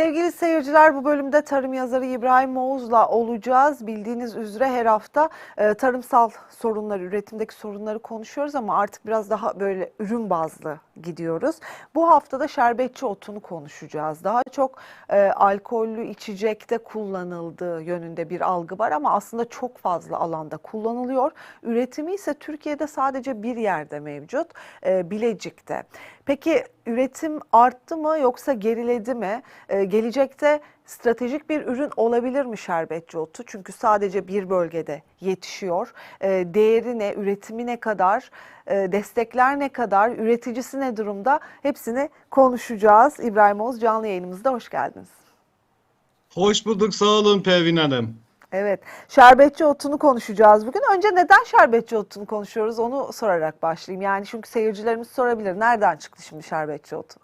Sevgili seyirciler bu bölümde tarım yazarı İbrahim Oğuz'la olacağız. Bildiğiniz üzere her hafta e, tarımsal sorunları, üretimdeki sorunları konuşuyoruz ama artık biraz daha böyle ürün bazlı gidiyoruz. Bu hafta da şerbetçi otunu konuşacağız. Daha çok e, alkollü içecekte kullanıldığı yönünde bir algı var ama aslında çok fazla alanda kullanılıyor. Üretimi ise Türkiye'de sadece bir yerde mevcut, e, Bilecik'te. Peki üretim arttı mı yoksa geriledi mi? Ee, gelecekte stratejik bir ürün olabilir mi şerbetçi otu? Çünkü sadece bir bölgede yetişiyor. Ee, değeri ne, üretimi ne kadar, e, destekler ne kadar, üreticisi ne durumda? Hepsini konuşacağız. İbrahim Oğuz canlı yayınımızda hoş geldiniz. Hoş bulduk, sağ olun Pervin Hanım. Evet, şerbetçi otunu konuşacağız bugün. Önce neden şerbetçi otunu konuşuyoruz onu sorarak başlayayım. Yani çünkü seyircilerimiz sorabilir. Nereden çıktı şimdi şerbetçi otu?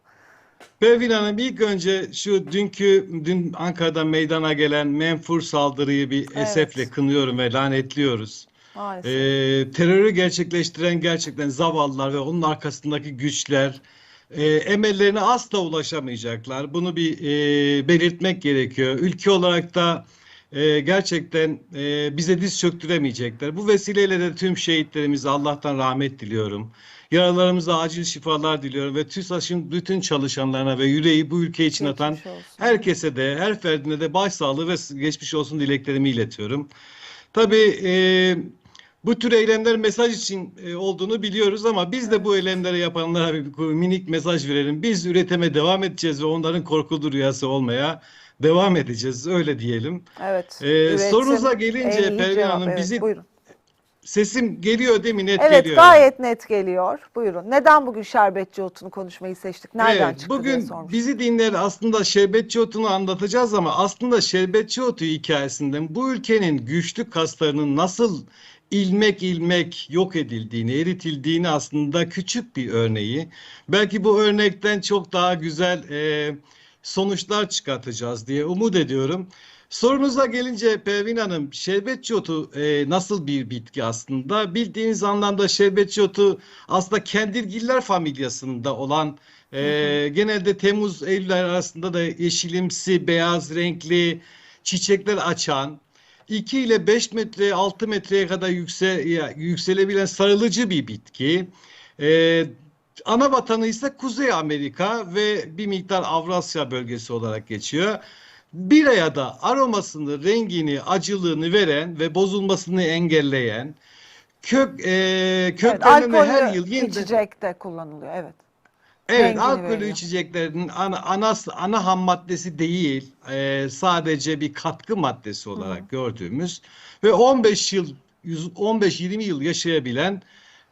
Pervin Hanım ilk önce şu dünkü, dün Ankara'da meydana gelen menfur saldırıyı bir Evet. esefle kınıyorum ve lanetliyoruz. Maalesef. Ee, terörü gerçekleştiren gerçekten zavallılar ve onun arkasındaki güçler e, emellerine asla ulaşamayacaklar. Bunu bir e, belirtmek gerekiyor. Ülke olarak da e, gerçekten e, bize diz çöktüremeyecekler. Bu vesileyle de tüm şehitlerimize Allah'tan rahmet diliyorum. Yaralarımıza acil şifalar diliyorum ve TÜSAŞ'ın bütün çalışanlarına ve yüreği bu ülke için atan Geçmiş olsun. herkese de her ferdine de başsağlığı ve geçmiş olsun dileklerimi iletiyorum. Tabii e, bu tür eylemler mesaj için e, olduğunu biliyoruz ama biz de bu eylemleri yapanlara bir minik mesaj verelim. Biz üretime devam edeceğiz ve onların korkulu rüyası olmaya devam edeceğiz. Öyle diyelim. Evet. Ee, üretim sorunuza gelince cevap. Hanım, Evet, bizi- buyurun. Sesim geliyor değil mi? Net Evet geliyor. gayet net geliyor. Buyurun. Neden bugün şerbetçi otunu konuşmayı seçtik? Nereden Evet, çıktı diye bugün sormuş. bizi dinleyen aslında şerbetçi otunu anlatacağız ama aslında şerbetçi otu hikayesinden bu ülkenin güçlü kaslarının nasıl ilmek ilmek yok edildiğini, eritildiğini aslında küçük bir örneği. Belki bu örnekten çok daha güzel e, sonuçlar çıkartacağız diye umut ediyorum. Sorunuza gelince Pervin Hanım, şerbetçi otu e, nasıl bir bitki aslında? Bildiğiniz anlamda şerbetçi otu aslında kendirgiller familyasında olan e, genelde Temmuz Eylül arasında da yeşilimsi, beyaz renkli çiçekler açan 2 ile 5 metre 6 metreye kadar yükse, ya- yükselebilen sarılıcı bir bitki. E, ana vatanı ise Kuzey Amerika ve bir miktar Avrasya bölgesi olarak geçiyor. Biraya da aromasını, rengini, acılığını veren ve bozulmasını engelleyen kök e, Evet, köklerini her yıl yeniden içecekte kullanılıyor. Evet. Evet, alkollü veriyor. içeceklerin ana, ana, ana ham maddesi değil, e, sadece bir katkı maddesi olarak gördüğümüz ve 15 yıl, 15-20 yıl yaşayabilen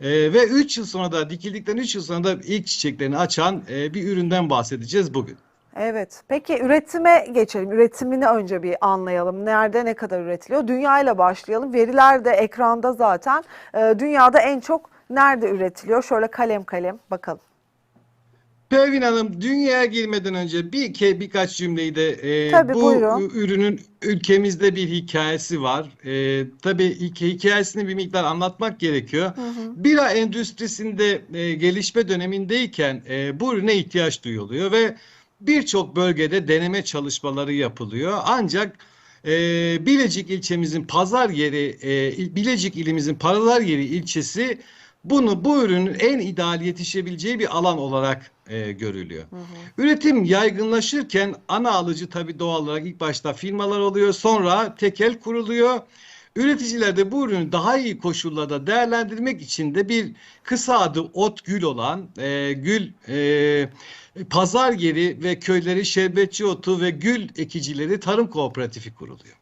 e, ve 3 yıl sonra da dikildikten 3 yıl sonra da ilk çiçeklerini açan e, bir üründen bahsedeceğiz bugün. Evet. Peki üretime geçelim. Üretimini önce bir anlayalım. Nerede ne kadar üretiliyor? Dünya ile başlayalım. Veriler de ekranda zaten. Ee, dünyada en çok nerede üretiliyor? Şöyle kalem kalem bakalım. Pervin Hanım dünyaya girmeden önce bir ke birkaç cümleyi de e, Tabii, bu buyurun. ürünün ülkemizde bir hikayesi var. E, tabii hik- hikayesini bir miktar anlatmak gerekiyor. Bira endüstrisinde e, gelişme dönemindeyken e, bu ürüne ihtiyaç duyuluyor ve birçok bölgede deneme çalışmaları yapılıyor. Ancak e, Bilecik ilçemizin pazar yeri, e, il- Bilecik ilimizin pazar yeri ilçesi bunu bu ürünün en ideal yetişebileceği bir alan olarak e, görülüyor. Üretim yaygınlaşırken ana alıcı tabii doğal olarak ilk başta firmalar oluyor, sonra tekel kuruluyor. Üreticiler de bu ürünü daha iyi koşullarda değerlendirmek için de bir kısa adı ot gül olan e, gül e, pazar yeri ve köyleri şerbetçi otu ve gül ekicileri tarım kooperatifi kuruluyor.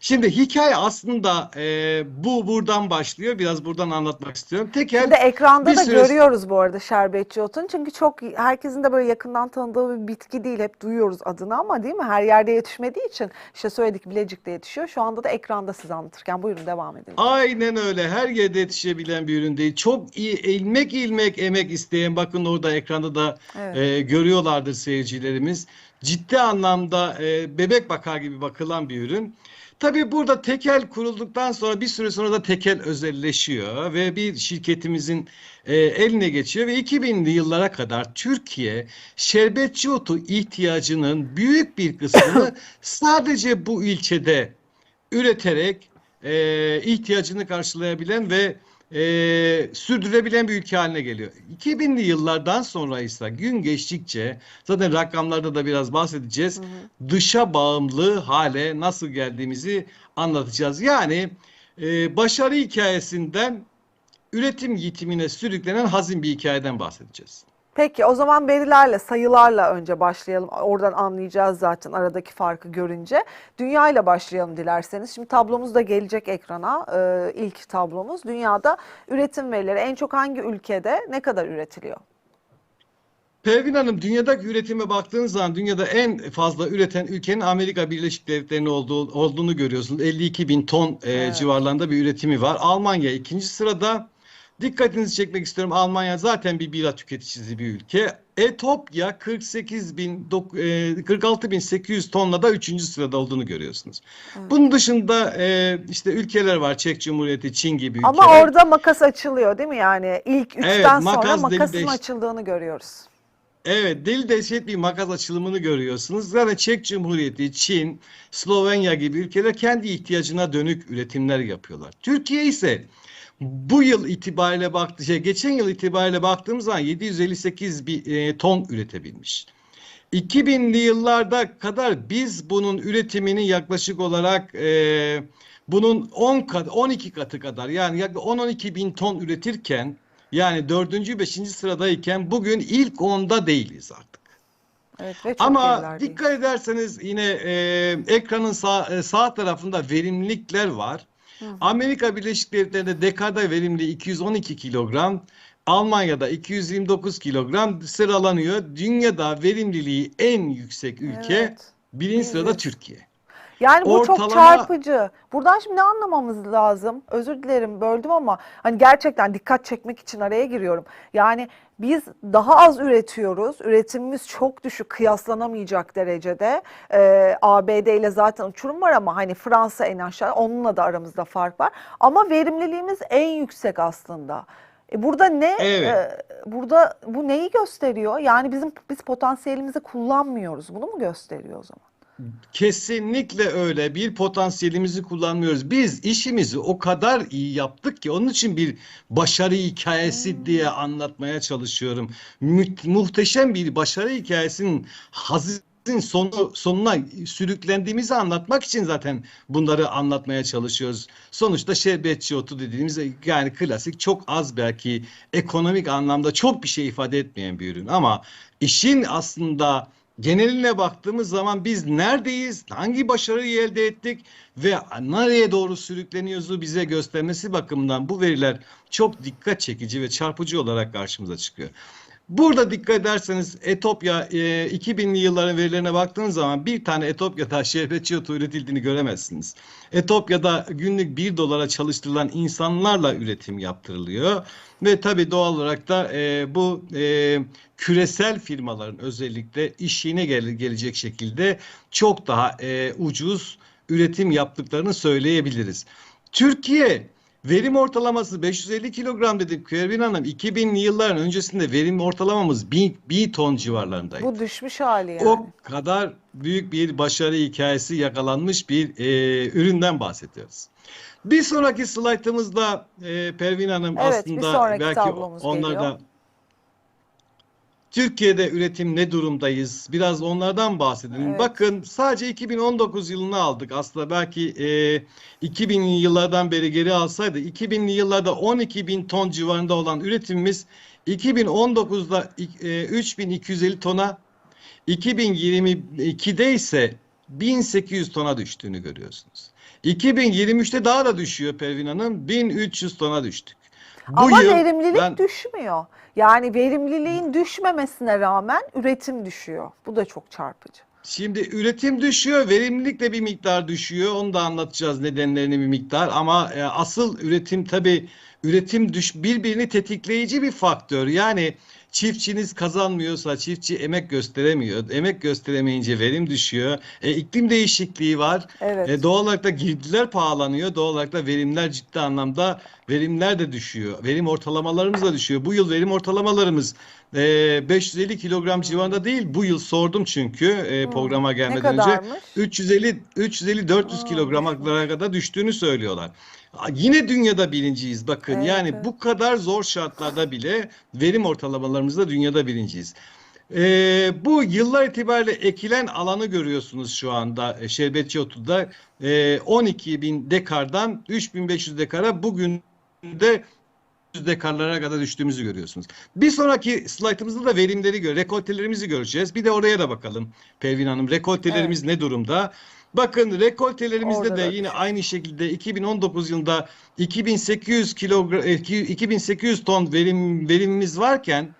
Şimdi hikaye aslında e, bu buradan başlıyor. Biraz buradan anlatmak istiyorum. Tekel Şimdi ekranda da süre- görüyoruz bu arada şerbetçi otunu. Çünkü çok herkesin de böyle yakından tanıdığı bir bitki değil. Hep duyuyoruz adını ama değil mi? Her yerde yetişmediği için işte söyledik Bilecik'te yetişiyor. Şu anda da ekranda size anlatırken buyurun devam edelim. Aynen öyle. Her yerde yetişebilen bir ürün değil. Çok iyi ilmek ilmek emek isteyen bakın orada ekranda da Evet. e, görüyorlardır seyircilerimiz. Ciddi anlamda e, bebek bakar gibi bakılan bir ürün. Tabii burada tekel kurulduktan sonra bir süre sonra da tekel özelleşiyor ve bir şirketimizin e, eline geçiyor ve 2000'li yıllara kadar Türkiye şerbetçi otu ihtiyacının büyük bir kısmını sadece bu ilçede üreterek e, ihtiyacını karşılayabilen ve e, sürdürebilen bir ülke haline geliyor. 2000'li yıllardan sonra ise gün geçtikçe zaten rakamlarda da biraz bahsedeceğiz. Dışa bağımlı hale nasıl geldiğimizi anlatacağız. Yani e, başarı hikayesinden üretim yitimine sürüklenen hazin bir hikayeden bahsedeceğiz. Peki o zaman verilerle, sayılarla önce başlayalım. Oradan anlayacağız zaten aradaki farkı görünce. Dünya ile başlayalım dilerseniz. Şimdi tablomuz da gelecek ekrana. Ee, ilk tablomuz. Dünyada üretim verileri en çok hangi ülkede ne kadar üretiliyor? Pervin Hanım dünyadaki üretime baktığınız zaman dünyada en fazla üreten ülkenin Amerika Birleşik Devletleri'nin olduğu, olduğunu görüyorsunuz. 52 bin ton e, Evet. civarlarında bir üretimi var. Almanya ikinci sırada. Dikkatinizi çekmek istiyorum. Almanya zaten bir bira tüketicisi bir ülke. Etopya 48 bin, dok- e, 46 bin 800 tonla da üçüncü sırada olduğunu görüyorsunuz. Bunun dışında e, işte ülkeler var. Çek Cumhuriyeti, Çin gibi ülkeler. Ama orada makas açılıyor değil mi? Yani ilk üçten Evet, sonra makas makasın deli deş- açıldığını görüyoruz. Evet, deli dehşet bir makas açılımını görüyorsunuz. Zaten Çek Cumhuriyeti, Çin, Slovenya gibi ülkeler kendi ihtiyacına dönük üretimler yapıyorlar. Türkiye ise bu yıl itibariyle baktı, şey, geçen yıl itibariyle baktığımız zaman 758 bir e, ton üretebilmiş. 2000'li yıllarda kadar biz bunun üretimini yaklaşık olarak e, bunun 10 kat 12 katı kadar yani yaklaşık 10-12 bin ton üretirken yani 4. 5. sıradayken bugün ilk 10'da değiliz artık. Evet Ama dikkat ederseniz yine e, ekranın sağ, e, sağ tarafında verimlilikler var. Amerika Birleşik Devletleri'nde dekada verimli 212 kilogram, Almanya'da 229 kilogram sıralanıyor. Dünyada verimliliği en yüksek ülke Evet, birinci sırada. Türkiye. Yani bu çok Ortalama- çarpıcı. Buradan şimdi ne anlamamız lazım? Özür dilerim böldüm ama hani gerçekten dikkat çekmek için araya giriyorum. Yani biz daha az üretiyoruz. Üretimimiz çok düşük kıyaslanamayacak derecede. Ee, ABD ile zaten uçurum var ama hani Fransa en aşağı onunla da aramızda fark var. Ama verimliliğimiz en yüksek aslında. E burada ne? Evet. e, burada bu neyi gösteriyor? Yani bizim biz potansiyelimizi kullanmıyoruz. Bunu mu gösteriyor o zaman? Kesinlikle öyle. Bir potansiyelimizi kullanmıyoruz. Biz işimizi o kadar iyi yaptık ki onun için bir başarı hikayesi diye anlatmaya çalışıyorum. Mü- muhteşem bir başarı hikayesinin hazin sonu sonuna sürüklendiğimizi anlatmak için zaten bunları anlatmaya çalışıyoruz. Sonuçta şerbetçi otu dediğimiz yani klasik çok az belki ekonomik anlamda çok bir şey ifade etmeyen bir ürün ama işin aslında geneline baktığımız zaman biz neredeyiz, hangi başarıyı elde ettik ve nereye doğru sürükleniyoruzu bize göstermesi bakımından bu veriler çok dikkat çekici ve çarpıcı olarak karşımıza çıkıyor. Burada dikkat ederseniz Etopya e, 2000'li yılların verilerine baktığınız zaman bir tane Etopya'da şerbetçi otu üretildiğini göremezsiniz. Etopya'da günlük 1 dolara çalıştırılan insanlarla üretim yaptırılıyor. Ve tabii doğal olarak da e, bu e, küresel firmaların özellikle işine gel gelecek şekilde çok daha e, ucuz üretim yaptıklarını söyleyebiliriz. Türkiye verim ortalaması 550 kilogram dedik Pervin Hanım. 2000'li yılların öncesinde verim ortalamamız 1000, 1000 ton civarlarındaydı. Bu düşmüş hali yani. O kadar büyük bir başarı hikayesi yakalanmış bir e, üründen bahsediyoruz. Bir sonraki slaytımızda e, Pervin Hanım Evet, aslında belki onlar geliyor. da Türkiye'de üretim ne durumdayız? Biraz onlardan bahsedelim. Evet. Bakın sadece 2019 yılını aldık. Aslında belki e, 2000'li yıllardan beri geri alsaydı 2000'li yıllarda 12 bin ton civarında olan üretimimiz 2019'da e, 3250 tona 2022'de ise 1800 tona düştüğünü görüyorsunuz. 2023'te daha da düşüyor Pervin Hanım. 1300 tona düştük. Bu Ama yıl verimlilik ben düşmüyor. Yani verimliliğin düşmemesine rağmen üretim düşüyor. Bu da çok çarpıcı. Şimdi üretim düşüyor, verimlilik de bir miktar düşüyor. Onu da anlatacağız nedenlerini bir miktar. Ama e, asıl üretim tabii üretim düş birbirini tetikleyici bir faktör. Yani Çiftçiniz kazanmıyorsa, çiftçi emek gösteremiyor. Emek gösteremeyince verim düşüyor. E, iklim değişikliği var. Evet. E, doğal olarak da girdiler pahalanıyor. Doğal olarak da verimler ciddi anlamda verimler de düşüyor. Verim ortalamalarımız da düşüyor. Bu yıl verim ortalamalarımız e, 550 kilogram civarında değil. Bu yıl sordum çünkü e, Hmm. programa Ne gelmeden önce. kadarmış? 350 350 400 Aa, kilogramlara kadar düştüğünü söylüyorlar. Yine dünyada birinciyiz bakın. Evet, yani bu kadar zor şartlarda bile verim ortalamalarımızda dünyada birinciyiz. Ee, bu yıllar itibariyle ekilen alanı görüyorsunuz şu anda e, Şerbetçi Otu'da. Ee, 12 bin dekardan 3500 dekara bugün de 100 dekarlara kadar düştüğümüzü görüyorsunuz. Bir sonraki slaytımızda da verimleri gör, rekoltelerimizi göreceğiz. Bir de oraya da bakalım Pervin Hanım. Rekoltelerimiz ne durumda? Bakın rekoltelerimizde Orada de da yine aynı şekilde 2019 yılında 2800 kilogram 2800 ton verim verimimiz varken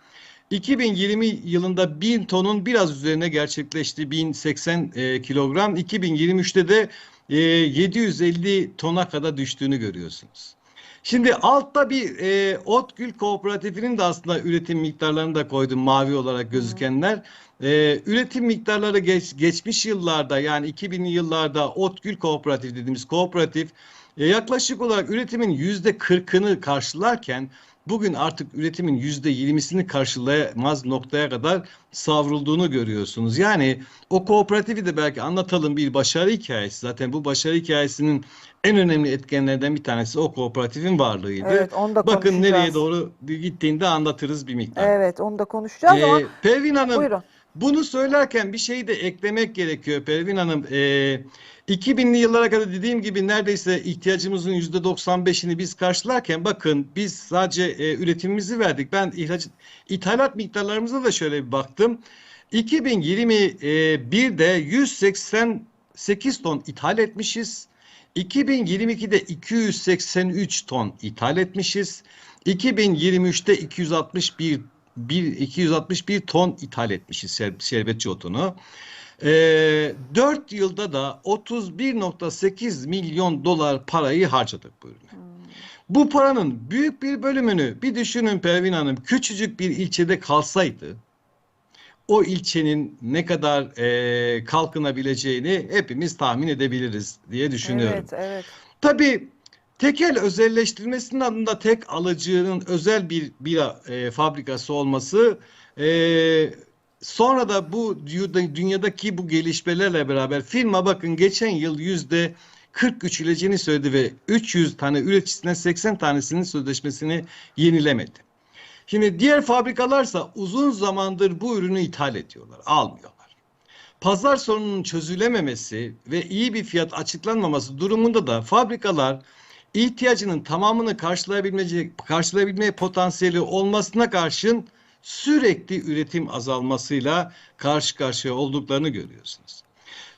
2020 yılında 1000 tonun biraz üzerine gerçekleşti. 1080 e, kilogram. 2023'te de e, 750 tona kadar düştüğünü görüyorsunuz. Şimdi altta bir e, Otgül Kooperatifinin de aslında üretim miktarlarını da koydum mavi olarak gözükenler. E, üretim miktarları geç, geçmiş yıllarda yani 2000'li yıllarda Otgül Kooperatif dediğimiz kooperatif e, yaklaşık olarak üretimin yüzde 40'ını karşılarken bugün artık üretimin yüzde 20'sini karşılayamaz noktaya kadar savrulduğunu görüyorsunuz. Yani o kooperatifi de belki anlatalım bir başarı hikayesi. Zaten bu başarı hikayesinin en önemli etkenlerden bir tanesi o kooperatifin varlığıydı. Evet, onu da Bakın nereye doğru gittiğinde anlatırız bir miktar. Evet, onu da konuşacağız ama Ee, Pervin Hanım buyurun. Bunu söylerken bir şeyi de eklemek gerekiyor Pervin Hanım. Ee, 2000'li yıllara kadar dediğim gibi neredeyse ihtiyacımızın %95'ini biz karşılarken bakın biz sadece e, üretimimizi verdik. Ben ihraç, ithalat miktarlarımıza da şöyle bir baktım. 2021'de 188 ton ithal etmişiz. 2022'de 283 ton ithal etmişiz. 2023'te 261 bir, 261 ton ithal etmişiz şerbetçi otunu. Ee, 4 yılda da 31.8 milyon dolar parayı harcadık bu ürüne. Bu paranın büyük bir bölümünü bir düşünün Pervin Hanım küçücük bir ilçede kalsaydı o ilçenin ne kadar e, kalkınabileceğini hepimiz tahmin edebiliriz diye düşünüyorum. Evet, evet. Tabii tekel özelleştirilmesinin adında tek alıcının özel bir bira e, fabrikası olması e, sonra da bu dü- dünyadaki bu gelişmelerle beraber firma bakın geçen yıl yüzde 43 üreticini söyledi ve 300 tane üreticisinden 80 tanesinin sözleşmesini yenilemedi. Şimdi diğer fabrikalarsa uzun zamandır bu ürünü ithal ediyorlar, almıyorlar. Pazar sorununun çözülememesi ve iyi bir fiyat açıklanmaması durumunda da fabrikalar ihtiyacının tamamını karşılayabilmece, karşılayabilmeye potansiyeli olmasına karşın sürekli üretim azalmasıyla karşı karşıya olduklarını görüyorsunuz.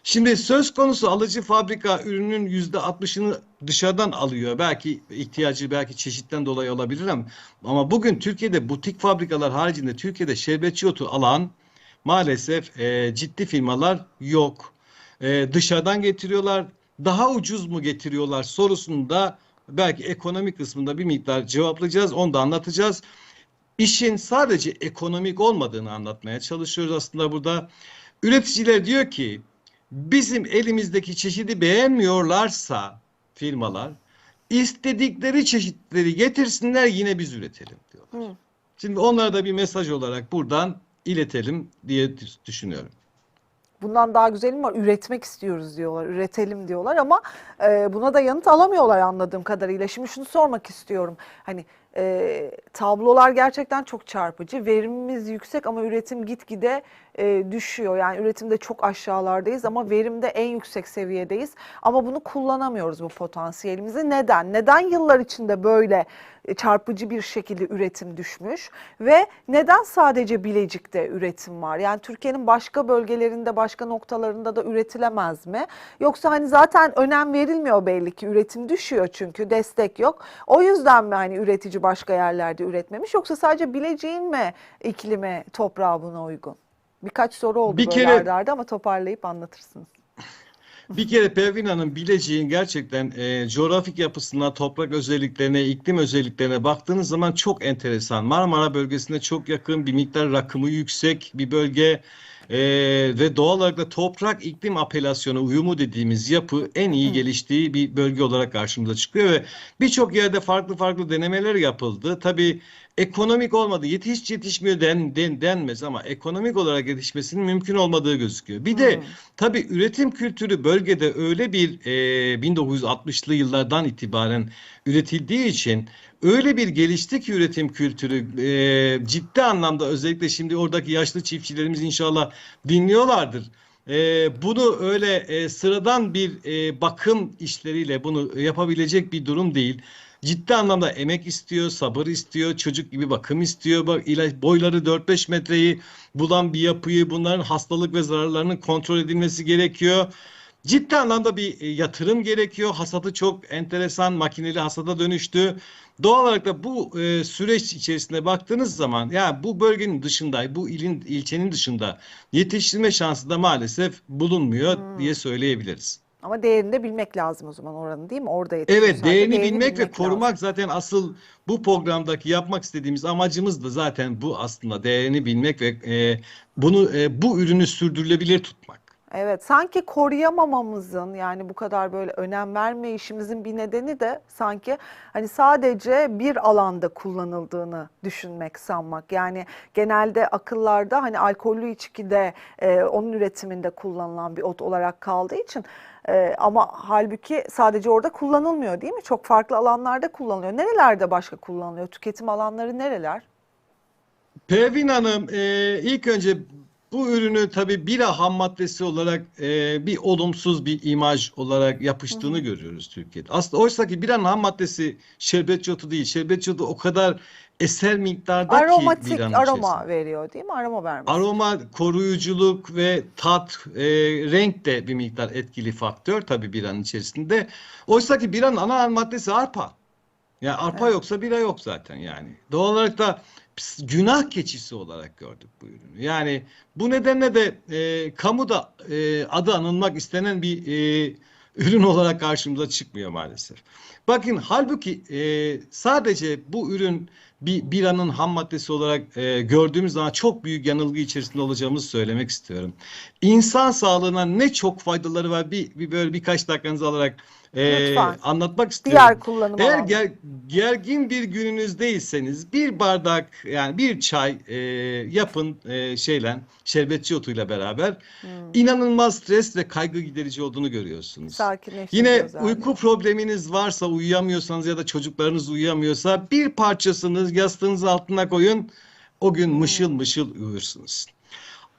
Şimdi söz konusu alıcı fabrika ürünün yüzde 60'ını dışarıdan alıyor. Belki ihtiyacı belki çeşitten dolayı olabilir ama ama bugün Türkiye'de butik fabrikalar haricinde Türkiye'de şerbetçi otu alan maalesef e, ciddi firmalar yok. E, dışarıdan getiriyorlar. Daha ucuz mu getiriyorlar sorusunu da belki ekonomik kısmında bir miktar cevaplayacağız. Onu da anlatacağız. İşin sadece ekonomik olmadığını anlatmaya çalışıyoruz aslında burada. Üreticiler diyor ki bizim elimizdeki çeşidi beğenmiyorlarsa firmalar istedikleri çeşitleri getirsinler yine biz üretelim diyorlar. Hı. Şimdi onlara da bir mesaj olarak buradan iletelim diye düşünüyorum. Bundan daha güzeli mi var? Üretmek istiyoruz diyorlar, üretelim diyorlar ama e, buna da yanıt alamıyorlar anladığım kadarıyla. Şimdi şunu sormak istiyorum. Hani e, tablolar gerçekten çok çarpıcı. Verimimiz yüksek ama üretim gitgide e, düşüyor. Yani üretimde çok aşağılardayız ama verimde en yüksek seviyedeyiz. Ama bunu kullanamıyoruz bu potansiyelimizi. Neden? Neden yıllar içinde böyle e, çarpıcı bir şekilde üretim düşmüş ve neden sadece Bilecik'te üretim var? Yani Türkiye'nin başka bölgelerinde, başka noktalarında da üretilemez mi? Yoksa hani zaten önem verilmiyor belli ki üretim düşüyor çünkü destek yok. O yüzden mi hani üretici başka yerlerde üretmemiş yoksa sadece Bilecik'in mi iklimi, toprağı buna uygun? Birkaç soru oldu Bir böyle kere- arda arda ama toparlayıp anlatırsınız. Bir kere Pervin Hanım Bilecik'in gerçekten e, coğrafik yapısına, toprak özelliklerine, iklim özelliklerine baktığınız zaman çok enteresan. Marmara bölgesine çok yakın, bir miktar rakımı yüksek bir bölge. E, ve doğal olarak da toprak iklim apelasyonu uyumu dediğimiz yapı en iyi Hı. geliştiği bir bölge olarak karşımıza çıkıyor ve birçok yerde farklı farklı denemeler yapıldı. Tabii ekonomik olmadı, yetiş yetişmiyor den, den, denmez ama ekonomik olarak yetişmesinin mümkün olmadığı gözüküyor. Bir de Hmm. Tabii üretim kültürü bölgede öyle bir e, 1960'lı yıllardan itibaren üretildiği için öyle bir gelişti ki üretim kültürü e, ciddi anlamda özellikle şimdi oradaki yaşlı çiftçilerimiz inşallah dinliyorlardır. E, bunu öyle e, sıradan bir e, bakım işleriyle bunu yapabilecek bir durum değil. Ciddi anlamda emek istiyor, sabır istiyor, çocuk gibi bakım istiyor. Bak ilaç boyları 4-5 metreyi bulan bir yapıyı, bunların hastalık ve zararlarının kontrol edilmesi gerekiyor. Ciddi anlamda bir e, yatırım gerekiyor. Hasadı çok enteresan, makineli hasada dönüştü. Doğal olarak da bu e, süreç içerisinde baktığınız zaman ya bu bölgenin dışında, bu ilin ilçenin dışında yetiştirme şansı da maalesef bulunmuyor Hmm. diye söyleyebiliriz. Ama değerini de bilmek lazım o zaman oranın değil mi? Orada yetişiyor Evet, değerini Değerini bilmek ve bilmek korumak lazım. zaten asıl bu programdaki yapmak istediğimiz amacımız da zaten bu aslında değerini bilmek ve e, bunu e, bu ürünü sürdürülebilir tutmak. Evet, sanki koruyamamamızın yani bu kadar böyle önem vermeyişimizin bir nedeni de sanki hani sadece bir alanda kullanıldığını düşünmek, sanmak. Yani genelde akıllarda hani alkollü içkide e, onun üretiminde kullanılan bir ot olarak kaldığı için e, ama halbuki sadece orada kullanılmıyor değil mi? Çok farklı alanlarda kullanılıyor. Nerelerde başka kullanılıyor? Tüketim alanları nereler? Pervin Hanım, e, ilk önce bu ürünü tabii bira ham maddesi olarak e, bir olumsuz bir imaj olarak yapıştığını hı. görüyoruz Türkiye'de. Aslında oysa ki biranın ham maddesi şerbetçi otu değil. Şerbetçi otu o kadar eser miktarda ki Aromatik biranın aroma içerisinde. veriyor değil mi? Aroma vermesi. Aroma, koruyuculuk ve tat, e, renk de bir miktar etkili faktör tabii biranın içerisinde. Oysa ki biranın ana maddesi arpa. Yani arpa Evet. yoksa bira yok zaten yani. Doğal olarak da günah keçisi olarak gördük bu ürünü. Yani bu nedenle de e, kamuda e, adı anılmak istenen bir e, ürün olarak karşımıza çıkmıyor maalesef. Bakın halbuki e, sadece bu ürün bir biranın ham maddesi olarak e, gördüğümüz zaman çok büyük yanılgı içerisinde olacağımızı söylemek istiyorum. İnsan sağlığına ne çok faydaları var bir, bir böyle birkaç dakikanızı alarak e, Lütfen. anlatmak istiyorum. Diğer kullanım Eğer ger- gergin bir gününüzdeyseniz bir bardak yani bir çay e, yapın e, şeyle şerbetçi otuyla beraber Hmm. inanılmaz stres ve kaygı giderici olduğunu görüyorsunuz. Yine uyku probleminiz varsa uyuyamıyorsanız ya da çocuklarınız uyuyamıyorsa bir parçasını yastığınız altına koyun o gün mışıl Hmm. mışıl uyursunuz.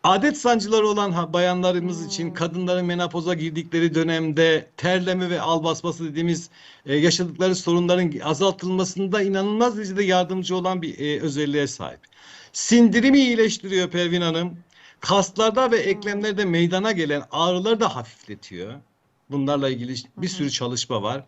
Adet sancıları olan bayanlarımız için Hmm. kadınların menopoza girdikleri dönemde terleme ve al basması dediğimiz e, yaşadıkları sorunların azaltılmasında inanılmaz derecede yardımcı olan bir e, özelliğe sahip. Sindirimi iyileştiriyor Pervin Hanım. Kaslarda ve Hmm. eklemlerde meydana gelen ağrıları da hafifletiyor. Bunlarla ilgili bir hı. sürü çalışma var.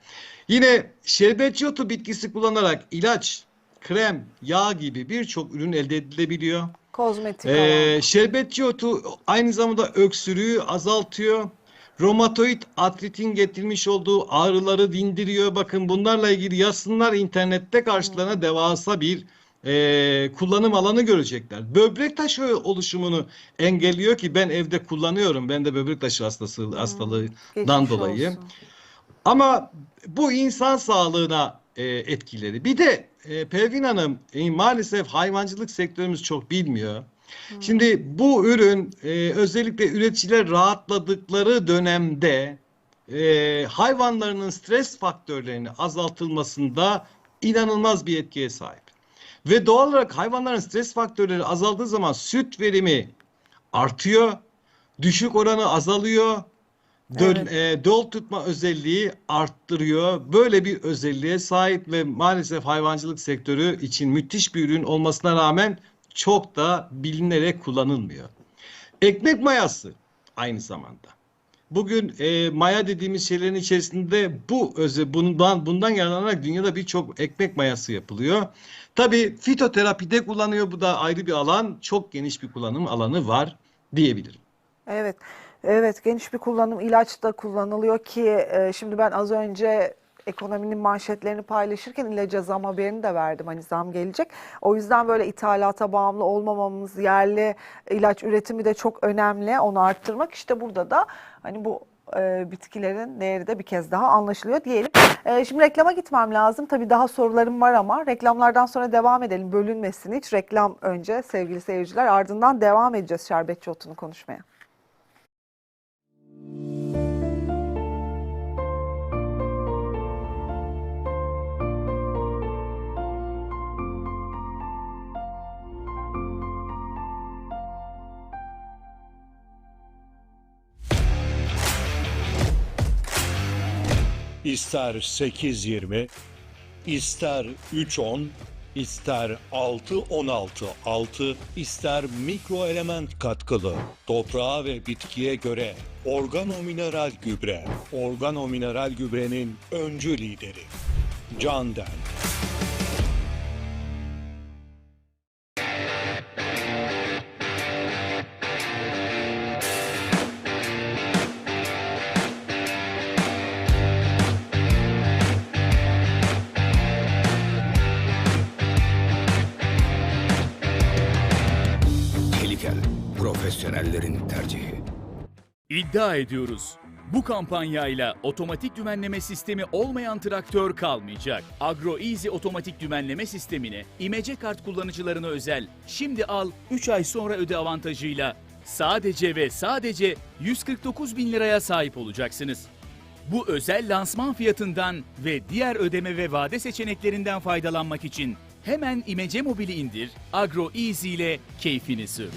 Yine şerbetçi otu bitkisi kullanarak ilaç, krem, yağ gibi birçok ürün elde edilebiliyor. Kozmetik Ee, şerbetçi otu aynı zamanda öksürüğü azaltıyor. Romatoid artritin getirmiş olduğu ağrıları dindiriyor. Bakın bunlarla ilgili yazsınlar internette karşılarına Hmm. devasa bir e, kullanım alanı görecekler. Böbrek taşı oluşumunu engelliyor ki ben evde kullanıyorum. Ben de böbrek taşı hastası Hmm. hastalığından Geçmiş dolayı. olsun. Ama bu insan sağlığına e, etkileri. Bir de e, Pervin Hanım e, maalesef hayvancılık sektörümüz çok bilmiyor. Hmm. Şimdi bu ürün e, özellikle üreticiler rahatladıkları dönemde e, hayvanlarının stres faktörlerini azaltılmasında inanılmaz bir etkiye sahip. Ve doğal olarak hayvanların stres faktörleri azaldığı zaman süt verimi artıyor, düşük oranı azalıyor, döl, Evet. e, dol tutma özelliği arttırıyor. Böyle bir özelliğe sahip ve maalesef hayvancılık sektörü için müthiş bir ürün olmasına rağmen çok da bilinerek kullanılmıyor. Ekmek mayası aynı zamanda. Bugün e, maya dediğimiz şeylerin içerisinde bu öze bundan bundan yararlanarak dünyada birçok ekmek mayası yapılıyor. Tabii fitoterapide kullanıyor. Bu da ayrı bir alan. Çok geniş bir kullanım alanı var diyebilirim. Evet, evet geniş bir kullanım ilaç da kullanılıyor ki e, şimdi ben az önce ekonominin manşetlerini paylaşırken ilaca zam haberini de verdim. Hani zam gelecek. O yüzden böyle ithalata bağımlı olmamamız, yerli ilaç üretimi de çok önemli. Onu arttırmak işte burada da hani bu e, bitkilerin değeri de bir kez daha anlaşılıyor diyelim. E, şimdi reklama gitmem lazım. Tabii daha sorularım var ama reklamlardan sonra devam edelim. Bölünmesin hiç. Reklam önce sevgili seyirciler. Ardından devam edeceğiz şerbetçi otunu konuşmaya. İster 8.20, ister 3.10, ister 6.16.6, ister mikro element katkılı, toprağa ve bitkiye göre organomineral gübre, organomineral gübrenin öncü lideri. Helikel, İddia ediyoruz. Bu kampanyayla otomatik dümenleme sistemi olmayan traktör kalmayacak. Agro Easy otomatik dümenleme sistemini imece kart kullanıcılarına özel şimdi al 3 ay sonra öde avantajıyla sadece ve sadece 149 bin liraya sahip olacaksınız. Bu özel lansman fiyatından ve diğer ödeme ve vade seçeneklerinden faydalanmak için hemen İmece Mobil'i indir, Agro Easy ile keyfini sür.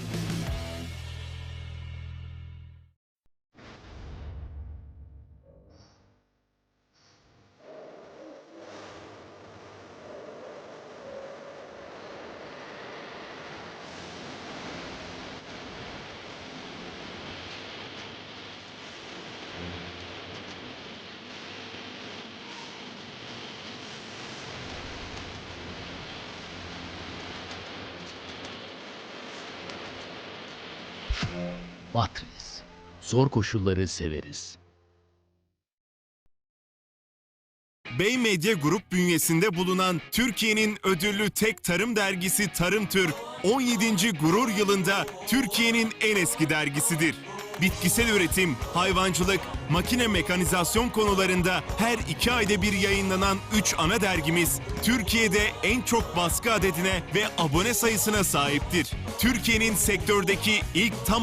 Matris. Zor koşulları severiz. Bey Medya Grup bünyesinde bulunan Türkiye'nin ödüllü tek tarım dergisi Tarım Türk 17. gurur yılında Türkiye'nin en eski dergisidir. Bitkisel üretim, hayvancılık, makine mekanizasyon konularında her iki ayda bir yayınlanan 3 ana dergimiz Türkiye'de en çok baskı adedine ve abone sayısına sahiptir. Türkiye'nin sektördeki ilk tam